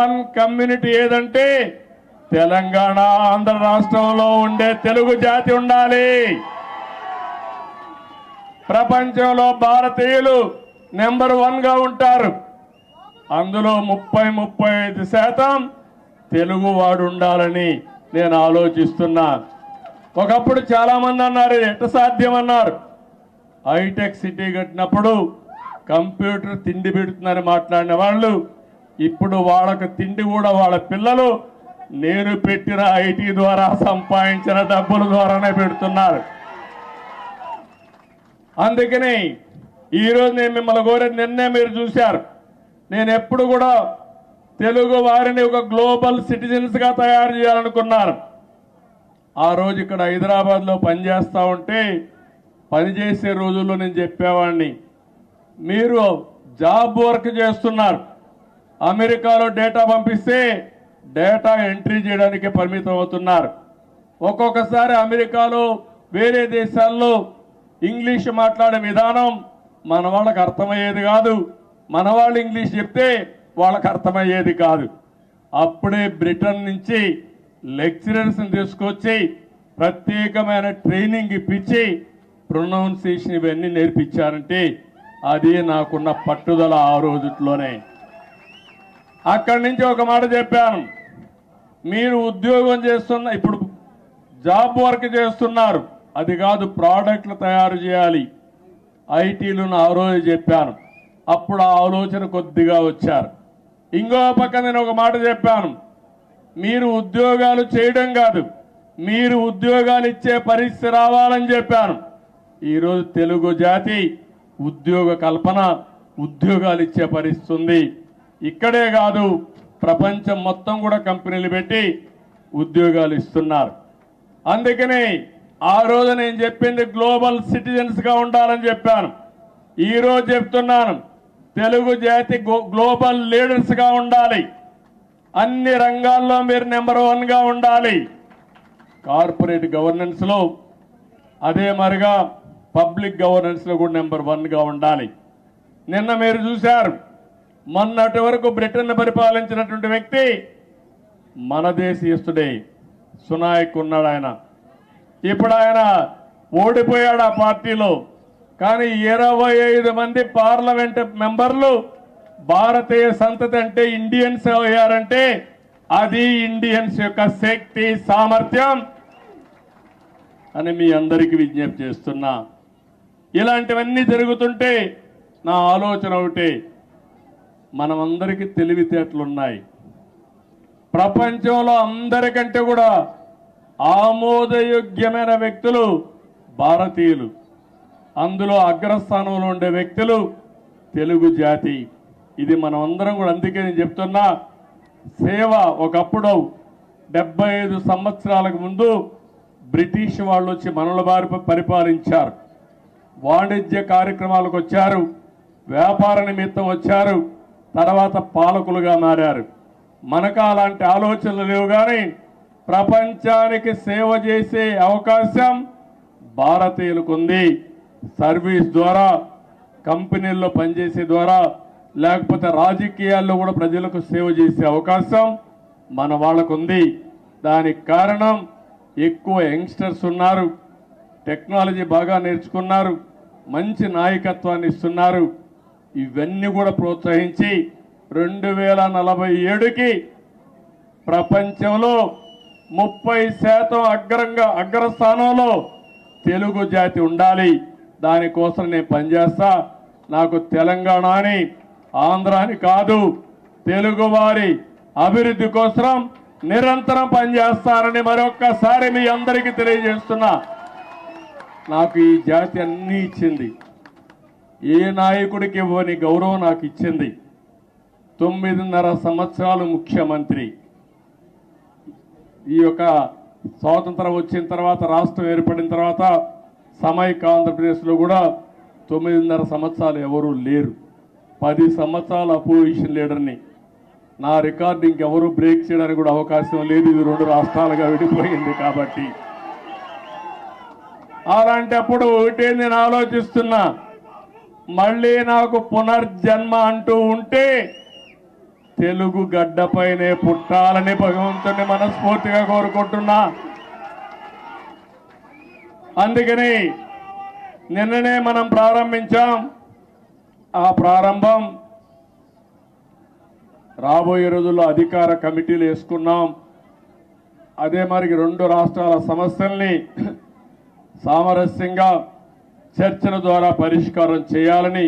One community ఏదంటే తెలంగాణ ఆంధ్ర రాష్ట్రంలో ఉండే తెలుగు జాతి ఉండాలి. ప్రపంచంలో భారతీయులు నెంబర్ వన్గా ఉంటారు. అందులో ముప్పై ముప్పై ఐదు శాతం తెలుగు వాడు ఉండాలని నేను ఆలోచిస్తున్నా. ఒకప్పుడు చాలా మంది అన్నారు ఎంత ఎట్ట సాధ్యం? అన్నారు. హైటెక్ సిటీ కట్టినప్పుడు కంప్యూటర్ తిండి పెడుతుందని మాట్లాడిన వాళ్ళు ఇప్పుడు వాళ్ళకు తిండి కూడా వాళ్ళ పిల్లలు నేను పెట్టిన ఐటీ ద్వారా సంపాదించిన డబ్బుల ద్వారానే పెడుతున్నారు. అందుకని ఈరోజు నేను మిమ్మల్ని కోరే నిన్నే మీరు చూశారు. నేను ఎప్పుడు కూడా తెలుగు వారిని ఒక గ్లోబల్ సిటిజన్స్గా తయారు చేయాలనుకున్నాను. ఆ రోజు ఇక్కడ హైదరాబాద్లో పనిచేస్తూ ఉంటే పనిచేసే రోజుల్లో నేను చెప్పేవాడిని. మీరు జాబ్ వర్క్ చేస్తున్నారు. అమెరికాలో డేటా పంపిస్తే డేటా ఎంట్రీ చేయడానికి పరిమితం అవుతున్నారు. ఒక్కొక్కసారి అమెరికాలో వేరే దేశాల్లో ఇంగ్లీష్ మాట్లాడే విధానం మన వాళ్ళకి అర్థమయ్యేది కాదు. మన వాళ్ళు ఇంగ్లీష్ చెప్తే వాళ్ళకి అర్థమయ్యేది కాదు. అప్పుడే బ్రిటన్ నుంచి లెక్చరర్స్ని తీసుకొచ్చి ప్రత్యేకమైన ట్రైనింగ్ ఇప్పించి ప్రొనౌన్సియేషన్ ఇవన్నీ నేర్పించారంటే అది నాకున్న పట్టుదల ఆ రోజుట్లోనే అక్కడి నుంచి ఒక మాట చెప్పాను. మీరు ఉద్యోగం చేస్తున్న ఇప్పుడు జాబ్ వర్క్ చేస్తున్నారు. అది కాదు ప్రోడక్ట్లు తయారు చేయాలి. ఐటీలు ఆ రోజు చెప్పాను. అప్పుడు ఆ ఆలోచన కొద్దిగా వచ్చారు. ఇంకో పక్క నేను ఒక మాట చెప్పాను. మీరు ఉద్యోగాలు చేయడం కాదు మీరు ఉద్యోగాలు ఇచ్చే పరిస్థితి రావాలని చెప్పాను. ఈరోజు తెలుగు జాతి ఉద్యోగ కల్పన ఉద్యోగాలు ఇచ్చే పరిస్థితి ఉంది. ఇక్కడే కాదు ప్రపంచం మొత్తం కూడా కంపెనీలు పెట్టి ఉద్యోగాలు ఇస్తున్నారు. అందుకని ఆ రోజు నేను చెప్పింది గ్లోబల్ సిటిజన్స్గా ఉండాలని చెప్పాను. ఈరోజు చెప్తున్నాను తెలుగు జాతి గో- గ్లోబల్ లీడర్స్గా ఉండాలి. అన్ని రంగాల్లో మీరు నెంబర్ వన్గా ఉండాలి. కార్పొరేట్ గవర్నెన్స్లో అదే మరిగా పబ్లిక్ గవర్నెన్స్లో కూడా నెంబర్ వన్గా ఉండాలి. నిన్న మీరు చూశారు మొన్నటి వరకు బ్రిటన్ పరిపాలించినటువంటి వ్యక్తి మన దేశీయుస్తుడే సునాయక్ ఉన్నాడు ఆయన. ఇప్పుడు ఆయన ఓడిపోయాడు ఆ పార్టీలో. కానీ ఇరవై ఐదు మంది పార్లమెంట్ మెంబర్లు భారతీయ సంతతి అంటే ఇండియన్స్ అయ్యారంటే అది ఇండియన్స్ యొక్క శక్తి సామర్థ్యం అని మీ అందరికీ విజ్ఞప్తి చేస్తున్నా. ఇలాంటివన్నీ జరుగుతుంటే నా ఆలోచన ఒకటి. మనమందరికీ తెలివితేటలున్నాయి. ప్రపంచంలో అందరికంటే కూడా ఆమోదయోగ్యమైన వ్యక్తులు భారతీయులు. అందులో అగ్రస్థానంలో ఉండే వ్యక్తులు తెలుగు జాతి. ఇది మనం అందరం కూడా అందుకే నేను చెప్తున్నా సేవ ఒకప్పుడు డెబ్బై ఐదు సంవత్సరాలకు ముందు బ్రిటిష్ వాళ్ళు వచ్చి మనల బారి పరిపాలించారు. వాణిజ్య కార్యక్రమాలకు వచ్చారు. వ్యాపార నిమిత్తం వచ్చారు. తర్వాత పాలకులుగా మారారు. మనకు అలాంటి ఆలోచనలు లేవు కానీ ప్రపంచానికి సేవ చేసే అవకాశం భారతీయులకు ఉంది సర్వీస్ ద్వారా కంపెనీల్లో పనిచేసే ద్వారా లేకపోతే రాజకీయాల్లో కూడా ప్రజలకు సేవ చేసే అవకాశం మన వాళ్ళకు ఉంది దానికి కారణం ఎక్కువ యంగ్స్టర్స్ ఉన్నారు. టెక్నాలజీ బాగా నేర్చుకున్నారు. మంచి నాయకత్వాన్ని ఇస్తున్నారు. ఇవన్నీ కూడా ప్రోత్సహించి రెండు వేల నలభై ఏడుకి ప్రపంచంలో ముప్పై శాతం అగ్రంగా అగ్రస్థానంలో తెలుగు జాతి ఉండాలి. దానికోసం నేను పనిచేస్తా. నాకు తెలంగాణ అని ఆంధ్ర అని కాదు తెలుగువారి అభివృద్ధి కోసం నిరంతరం పనిచేస్తారని మరొక్కసారి మీ అందరికీ తెలియజేస్తున్నా. నాకు ఈ జాతి అన్నీ ఇచ్చింది. ఏ నాయకుడికి ఇవ్వని గౌరవం నాకు ఇచ్చింది? తొమ్మిదిన్నర సంవత్సరాలు ముఖ్యమంత్రి. ఈ యొక్క స్వాతంత్రం వచ్చిన తర్వాత రాష్ట్రం ఏర్పడిన తర్వాత సమైక ఆంధ్రప్రదేశ్లో కూడా తొమ్మిదిన్నర సంవత్సరాలు ఎవరూ లేరు. పది సంవత్సరాల అపోజిషన్ లీడర్ని. నా రికార్డు ఇంకెవరూ బ్రేక్ చేయడానికి కూడా అవకాశం లేదు. ఇది రెండు రాష్ట్రాలుగా విడిపోయింది కాబట్టి. అలాంటప్పుడు ఒకటే నేను ఆలోచిస్తున్నా. మళ్ళీ నాకు పునర్జన్మ అంటూ ఉంటే తెలుగు గడ్డపైనే పుట్టాలని భగవంతుని మనస్ఫూర్తిగా కోరుకుంటున్నా. అందుకని నిన్ననే మనం ప్రారంభించాం. ఆ ప్రారంభం రాబోయే రోజుల్లో అధికార కమిటీలు వేసుకున్నాం. అదే మరి రెండు రాష్ట్రాల సమస్యల్ని సామరస్యంగా చర్చల ద్వారా పరిష్కారం చేయాలని